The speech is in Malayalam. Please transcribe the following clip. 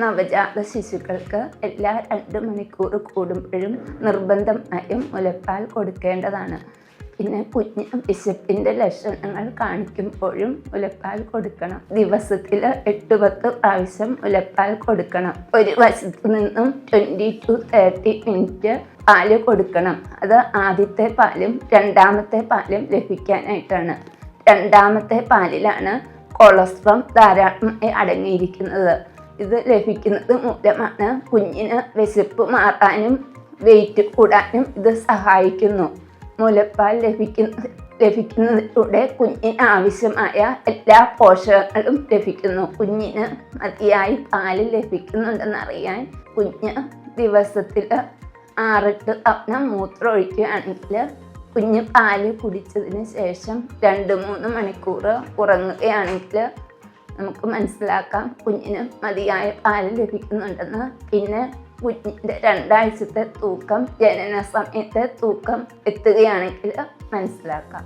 നവജാത ശിശുക്കൾക്ക് എല്ലാ രണ്ട് മണിക്കൂർ കൂടുമ്പോഴും നിർബന്ധമായും മുലപ്പാൽ കൊടുക്കേണ്ടതാണ്. പിന്നെ കുഞ്ഞ് വിശപ്പിന്റെ ലക്ഷണങ്ങൾ കാണിക്കുമ്പോഴും മുലപ്പാൽ കൊടുക്കണം. ദിവസത്തിൽ എട്ട് പത്ത് പ്രാവശ്യം മുലപ്പാൽ കൊടുക്കണം. ഒരു വശത്തു നിന്നും ട്വന്റി ടു തേർട്ടി മിനിറ്റ് പാൽ കൊടുക്കണം. അത് ആദ്യത്തെ പാലും രണ്ടാമത്തെ പാലും ലഭിക്കാനായിട്ടാണ്. രണ്ടാമത്തെ പാലിലാണ് കൊളസ്ട്രോൾ ധാരാളമായി അടങ്ങിയിരിക്കുന്നത്. ഇത് ലഭിക്കുന്നത് മൂലമാണ് കുഞ്ഞിന് വിശപ്പ് മാറാനും വെയിറ്റ് കൂടാനും ഇത് സഹായിക്കുന്നു. മുലപ്പാൽ ലഭിക്കുന്ന ലഭിക്കുന്നതിലൂടെ കുഞ്ഞിന് ആവശ്യമായ എല്ലാ പോഷകങ്ങളും ലഭിക്കുന്നു. കുഞ്ഞിന് മതിയായി പാൽ ലഭിക്കുന്നുണ്ടെന്നറിയാൻ കുഞ്ഞ് ദിവസത്തിൽ ആറെട്ട് തവണ മൂത്രം ഒഴിക്കുകയാണെങ്കിൽ കുഞ്ഞ് പാൽ കുടിച്ചതിന് ശേഷം രണ്ട് മൂന്ന് മണിക്കൂർ ഉറങ്ങുകയാണെങ്കിൽ നമുക്ക് മനസ്സിലാക്കാം. കുഞ്ഞിന് മതിയായ പാൽ ലഭിക്കുന്നുണ്ടെന്ന്. പിന്നെ കുഞ്ഞിന്റെ രണ്ടാഴ്ചത്തെ തൂക്കം ജനന സമയത്തെ തൂക്കം എത്തുകയാണെങ്കിൽ മനസ്സിലാക്കാം.